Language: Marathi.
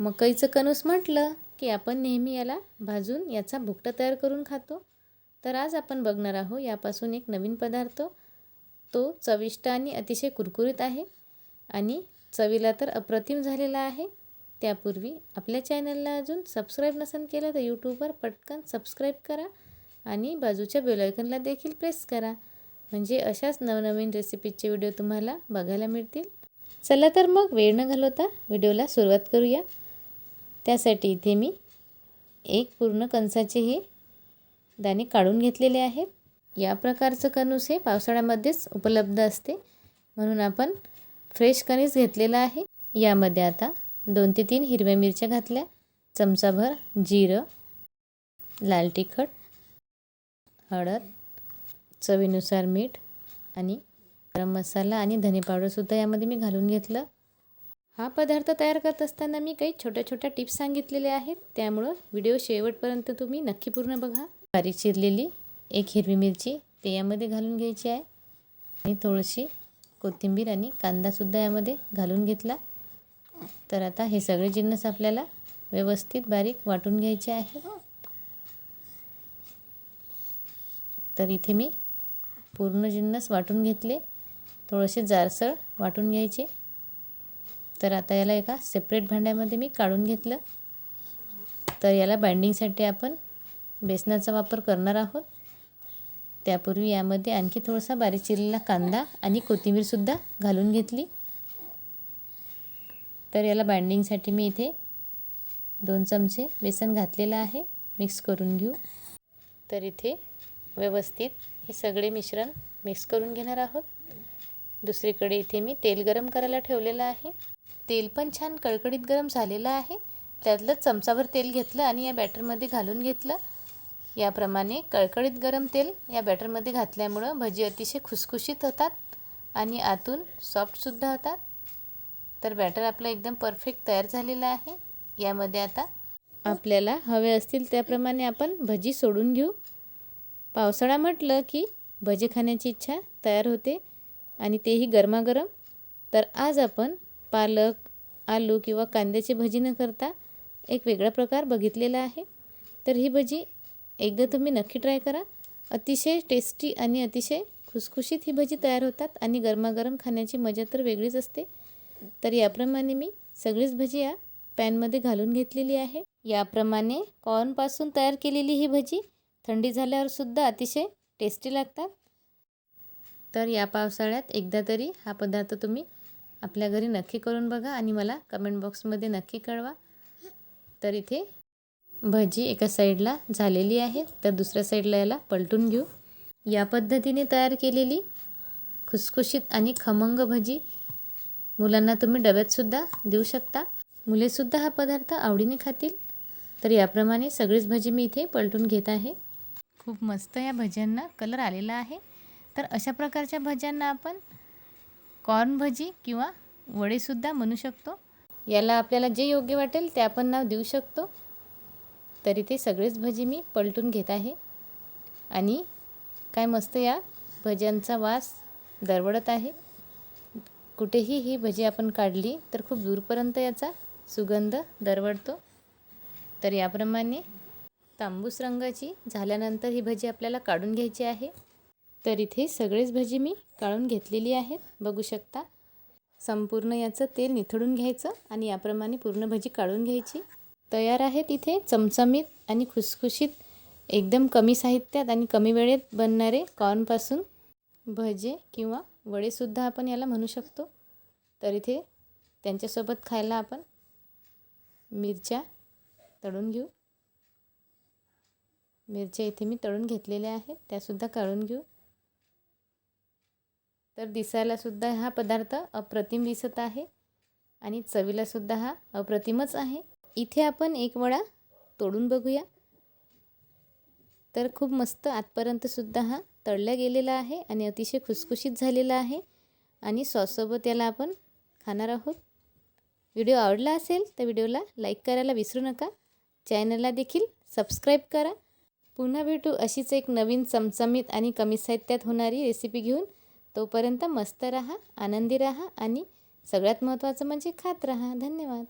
मकईचं कणूस म्हटलं की आपण नेहमी याला भाजून याचा भुकटा तयार करून खातो. तर आज आपण बघणार आहोत यापासून एक नवीन पदार्थ. तो चविष्ट आणि अतिशय कुरकुरीत आहे आणि चवीला तर अप्रतिम झालेला आहे. त्यापूर्वी आपल्या चॅनलला अजून सबस्क्राईब नसेल केलं तर यूट्यूबवर पटकन सबस्क्राईब करा आणि बाजूच्या बेलायकनला देखील प्रेस करा. म्हणजे अशाच नवनवीन रेसिपीचे व्हिडिओ तुम्हाला बघायला मिळतील. चला तर मग वेळ न घालवता व्हिडिओला सुरुवात करूया. त्यासाठी इथे मी एक पूर्ण कणसाचे हे दाणे काढून घेतलेले आहेत. या प्रकारचं कणूस हे पावसाळ्यामध्येच उपलब्ध असते. म्हणून आपण फ्रेश कणीस घेतलेला आहे. यामध्ये आता दोन ते तीन हिरव्या मिरच्या घातल्या. चमचाभर जिरं लाल तिखट हळद चवीनुसार मीठ आणि गरम मसाला आणि धने पावडरसुद्धा यामध्ये मी घालून घेतलं. हा पदार्थ तयार करत असताना मी काही छोट्या छोट्या टिप्स सांगितलेल्या आहेत. त्यामुळं व्हिडिओ शेवटपर्यंत तुम्ही नक्की पूर्ण बघा. बारीक चिरलेली एक हिरवी मिरची ते यामध्ये घालून घ्यायची आहे. आणि थोडीशी कोथिंबीर आणि कांदासुद्धा यामध्ये घालून घेतला. तर आता हे सगळे जिन्नस आपल्याला व्यवस्थित बारीक वाटून घ्यायचे आहे. तर इथे मी पूर्ण जिन्नस वाटून घेतले. थोडेसे जारसळ वाटून घ्यायचे. तर आता याला एका सेपरेट भांड्यामध्ये मी काढून घेतलं. तर याला बाइंडिंगसाठी आपण बेसनाचा वापर करणार आहोत. त्यापूर्वी यामध्ये आणखी थोडासा बारीक चिरलेला कांदा आणि कोथिंबीरसुद्धा घालून घेतली. तर याला बाइंडिंगसाठी मी इथे दोन चमचे बेसन घातलेलं आहे. मिक्स करून घेऊ. तर इथे व्यवस्थित हे सगळे मिश्रण मिक्स करून घेणार आहोत. दुसरीकडे इथे मी तेल गरम करायला ठेवलेलं आहे. तेल पण छान कडकडीत गरम झालेलं आहे. त्यातलं चमचावर तेल घेतलं आणि या बॅटरमध्ये घालून घेतलं. याप्रमाणे कळकळीत गरम तेल या बॅटरमध्ये घातल्यामुळं भजी अतिशय खुसखुशीत होतात आणि आतून सॉफ्टसुद्धा होतात. तर बॅटर आपलं एकदम परफेक्ट तयार झालेलं आहे. यामध्ये आता आपल्याला हवे असतील त्याप्रमाणे आपण भजी सोडून घेऊ. पावसाळा म्हटलं की भजी खाण्याची इच्छा तयार होते आणि तेही गरमागरम. तर आज आपण पालक आलू किंवा कांद्याची भजी न करता एक वेगळा प्रकार बघितलेला आहे. तर ही भजी एकदा तुम्ही नक्की ट्राय करा. अतिशय टेस्टी आणि अतिशय खुसखुशीत ही भजी तयार होतात आणि गरमागरम खाण्याची मजा तर वेगळीच असते. तर याप्रमाणे मी सगळीच भजी या पॅनमध्ये घालून घेतलेली आहे. याप्रमाणे कॉर्नपासून तयार केलेली ही भजी थंडी झाल्यावर सुद्धा अतिशय टेस्टी लागतात. तर या पावसाळ्यात एकदा तरी हा पदार्थ तुम्ही आपल्या घरी नक्की करून बघा आणि मला कमेंट बॉक्समध्ये नक्की कळवा. तर इथे भजी एका साईडला झालेली आहे तर दुसऱ्या साईडला याला पलटून घेऊ. या पद्धतीने तयार केलेली खुसखुशीत आणि खमंग भजी मुलांना तुम्ही डब्यातसुद्धा देऊ शकता. मुलेसुद्धा हा पदार्थ आवडीने खातील. तर याप्रमाणे सगळीच भजी मी इथे पलटून घेत आहे. खूप मस्त या भज्यांना कलर आलेला आहे. तर अशा प्रकारच्या भज्यांना आपण कॉर्न भजी किंवा वडेसुद्धा म्हणू शकतो. याला आपल्याला जे योग्य वाटेल ते आपण नाव देऊ शकतो. तरी ते सगळेच भजी मी पलटून घेत आहे. आणि काय मस्त या भज्यांचा वास दरवळत आहे. कुठेही ही भजी आपण काढली तर खूप दूरपर्यंत याचा सुगंध दरवळतो. तर याप्रमाणे तांबूस रंगाची झाल्यानंतर ही भजी आपल्याला काढून घ्यायची आहे. तर इथे सगळेच भजी मी काढून घेतलेली आहेत. बघू शकता. संपूर्ण याचं तेल निथळून घ्यायचं आणि याप्रमाणे पूर्ण भजी काढून घ्यायची. तयार आहेत इथे चमचमीत आणि खुसखुशीत एकदम कमी साहित्यात आणि कमी वेळेत बनणारे कॉर्नपासून भजे किंवा वडेसुद्धा आपण याला म्हणू शकतो. तर इथे त्यांच्यासोबत खायला आपण मिरच्या तळून घेऊ. मिरच्या इथे मी तळून घेतलेल्या आहेत. त्यासुद्धा काढून घेऊ. तर दिसायलासुद्धा हा पदार्थ अप्रतिम दिसत आहे आणि चवीलासुद्धा हा अप्रतिमच आहे. इथे आपण एक वडा तोडून बघूया. तर खूप मस्त आतपर्यंतसुद्धा हा तळला गेलेला आहे आणि अतिशय खुसखुशीत झालेला आहे आणि सॉससोबत याला आपण खाणार आहोत. व्हिडिओ आवडला असेल तर व्हिडिओला लाईक करायला विसरू नका. चॅनलला देखील सबस्क्राईब करा. पुन्हा भेटू अशीच एक नवीन चमचमीत आणि कमी साहित्यात होणारी रेसिपी घेऊन. तोपर्यंत मस्त रहा आनंदी रहा आणि सगळ्यात महत्त्वाचं म्हणजे खात रहा. धन्यवाद.